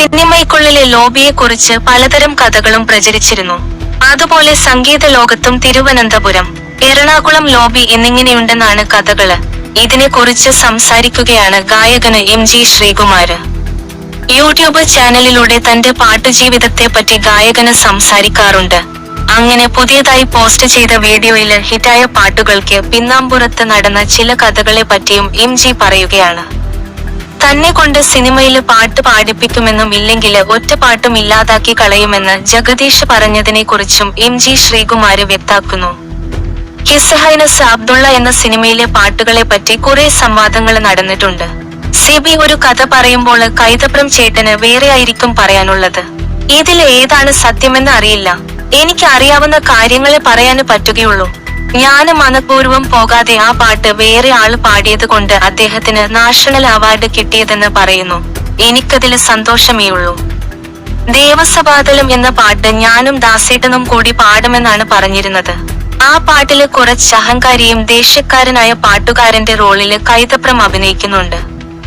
സിനിമയ്ക്കുള്ളിലെ ലോബിയെക്കുറിച്ച് പലതരം കഥകളും പ്രചരിച്ചിരുന്നു. അതുപോലെ സംഗീത ലോകത്തും തിരുവനന്തപുരം എറണാകുളം ലോബി എന്നിങ്ങനെയുണ്ടെന്നാണ് കഥകൾ. ഇതിനെക്കുറിച്ച് സംസാരിക്കുകയാണ് ഗായകന് എം ജി ശ്രീകുമാര്. യൂട്യൂബ് ചാനലിലൂടെ തന്റെ പാട്ടുജീവിതത്തെ പറ്റി ഗായകന് സംസാരിക്കാറുണ്ട്. അങ്ങനെ പുതിയതായി പോസ്റ്റ് ചെയ്ത വീഡിയോയിൽ ഹിറ്റായ പാട്ടുകൾക്ക് പിന്നാമ്പുറത്ത് നടന്ന ചില കഥകളെ പറ്റിയും എം ജി പറയുകയാണ്. തന്നെ കൊണ്ട് സിനിമയിൽ പാട്ട് പാടിപ്പിക്കുമെന്നും ഇല്ലെങ്കിൽ ഒറ്റ പാട്ടും ഇല്ലാതാക്കി കളയുമെന്ന് ജഗദീഷ് പറഞ്ഞതിനെ കുറിച്ചും എം ജി ശ്രീകുമാര് വ്യക്താക്കുന്നു. ഹിസ് ഹൈനസ് അബ്ദുള്ള എന്ന സിനിമയിലെ പാട്ടുകളെ പറ്റി കുറെ സംവാദങ്ങൾ നടന്നിട്ടുണ്ട്. സിബി ഒരു കഥ പറയുമ്പോൾ കൈതപ്രം ചേട്ടന് വേറെ ആയിരിക്കും പറയാനുള്ളത്. ഇതിൽ ഏതാണ് സത്യമെന്ന് അറിയില്ല. എനിക്ക് അറിയാവുന്ന കാര്യങ്ങളെ പറയാൻ പറ്റുകയുള്ളൂ. ഞാൻ മനഃപൂർവം പോകാതെ ആ പാട്ട് വേറെ ആൾ പാടിയത് കൊണ്ട് അദ്ദേഹത്തിന് നാഷണൽ അവാർഡ് കിട്ടിയതെന്ന് പറയുന്നു. എനിക്കതിൽ സന്തോഷമേ ഉള്ളൂ. ദേവസഭാതലം എന്ന പാട്ട് ഞാനും ദാസേട്ടനും കൂടി പാടുമെന്നാണ് പറഞ്ഞിരുന്നത്. ആ പാട്ടിൽ കുറച്ച് അഹങ്കാരിയും ദേഷ്യക്കാരനായ പാട്ടുകാരന്റെ റോളിൽ കൈതപ്രം അഭിനയിക്കുന്നുണ്ട്.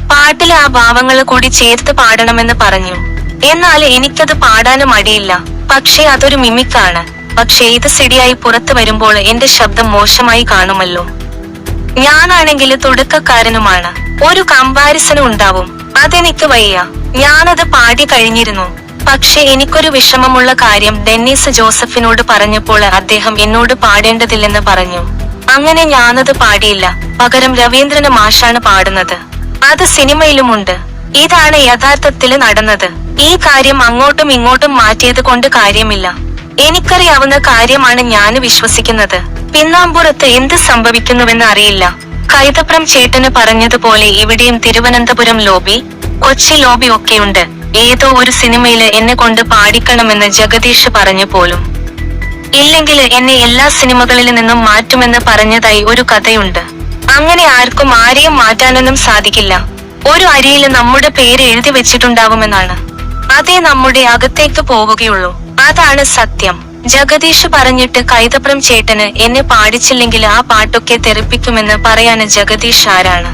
പാട്ടിലെ ആ ഭാവങ്ങൾ കൂടി ചേർത്ത് പാടണമെന്ന് പറഞ്ഞു. എന്നാൽ എനിക്കത് പാടാനും മടിയില്ല. പക്ഷേ അതൊരു മിമിക്കാണ്. പക്ഷേ ഇത് സ്ഥിതിയായി പുറത്തു വരുമ്പോൾ എന്റെ ശബ്ദം മോശമായി കാണുമല്ലോ. ഞാനാണെങ്കിൽ തുടക്കക്കാരനുമാണ്. ഒരു കമ്പാരിസനും ഉണ്ടാവും. അതെനിക്ക് വയ്യ. ഞാനത് പാടി കഴിഞ്ഞിരുന്നു. പക്ഷെ എനിക്കൊരു വിഷമമുള്ള കാര്യം ഡെന്നീസ് ജോസഫിനോട് പറഞ്ഞപ്പോൾ അദ്ദേഹം എന്നോട് പാടേണ്ടതില്ലെന്ന് പറഞ്ഞു. അങ്ങനെ ഞാനത് പാടിയില്ല. പകരം രവീന്ദ്രന് മാഷാണ് പാടുന്നത്. അത് സിനിമയിലുമുണ്ട്. ഇതാണ് യഥാർത്ഥത്തിൽ നടന്നത്. ഈ കാര്യം അങ്ങോട്ടും ഇങ്ങോട്ടും മാറ്റിയത് കൊണ്ട് കാര്യമില്ല. എനിക്കറിയാവുന്ന കാര്യമാണ് ഞാൻ വിശ്വസിക്കുന്നത്. പിന്നാമ്പുറത്ത് എന്ത് സംഭവിക്കുന്നുവെന്ന് അറിയില്ല. കൈതപ്രം ചേട്ടന് പറഞ്ഞതുപോലെ ഇവിടെയും തിരുവനന്തപുരം ലോബി കൊച്ചി ലോബി ഒക്കെയുണ്ട്. ഏതോ ഒരു സിനിമയിൽ എന്നെ കൊണ്ട് പാടിക്കണമെന്ന് ജഗദീഷ് പറഞ്ഞു പോലും. ഇല്ലെങ്കിൽ എന്നെ എല്ലാ സിനിമകളിൽ നിന്നും മാറ്റുമെന്ന് പറഞ്ഞതായി ഒരു കഥയുണ്ട്. അങ്ങനെ ആർക്കും ആരെയും മാറ്റാനൊന്നും സാധിക്കില്ല. ഒരു അരിയിൽ നമ്മുടെ പേര് എഴുതി വെച്ചിട്ടുണ്ടാവുമെന്നാണ്. അതേ നമ്മുടെ അകത്തേക്ക് പോവുകയുള്ളൂ. അതാണ് സത്യം. ജഗദീഷ് പറഞ്ഞിട്ട് കൈതപ്രം ചേട്ടന് എന്നെ പാടിച്ചില്ലെങ്കിൽ ആ പാട്ടൊക്കെ തെറിപ്പിക്കുമെന്ന് പറയാന് ജഗദീഷ് ആരാണ്?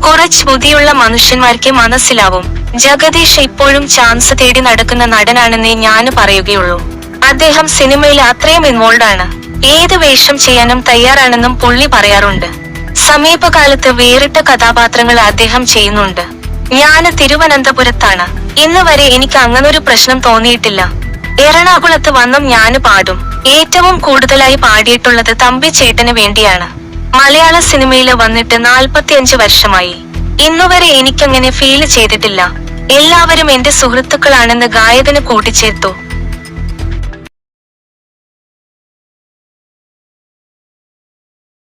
കുറച്ച് ബുദ്ധിയുള്ള മനുഷ്യന്മാർക്ക് മനസ്സിലാവും. ജഗദീഷ് ഇപ്പോഴും ചാൻസ് തേടി നടക്കുന്ന നടനാണെന്നേ ഞാൻ പറയുകയുള്ളൂ. അദ്ദേഹം സിനിമയിൽ അത്രയും ഇൻവോൾവ് ആണ്. ഏത് വേഷം ചെയ്യാനും തയ്യാറാണെന്നും പുള്ളി പറയാറുണ്ട്. സമീപകാലത്ത് വേറിട്ട കഥാപാത്രങ്ങൾ അദ്ദേഹം ചെയ്യുന്നുണ്ട്. ഞാൻ തിരുവനന്തപുരത്താണ്. ഇന്ന് വരെ എനിക്ക് അങ്ങനൊരു പ്രശ്നം തോന്നിയിട്ടില്ല. എറണാകുളത്ത് വന്നും ഞാൻ പാടും. ഏറ്റവും കൂടുതലായി പാടിയിട്ടുള്ളത് തമ്പി ചേട്ടന് വേണ്ടിയാണ്. മലയാള സിനിമയിൽ വന്നിട്ട് നാൽപ്പത്തിയഞ്ച് വർഷമായി. ഇന്നുവരെ എനിക്കങ്ങനെ ഫീൽ ചെയ്തിട്ടില്ല. എല്ലാവരും എന്റെ സുഹൃത്തുക്കളാണെന്ന് ഗായകന് കൂട്ടിച്ചേർത്തു.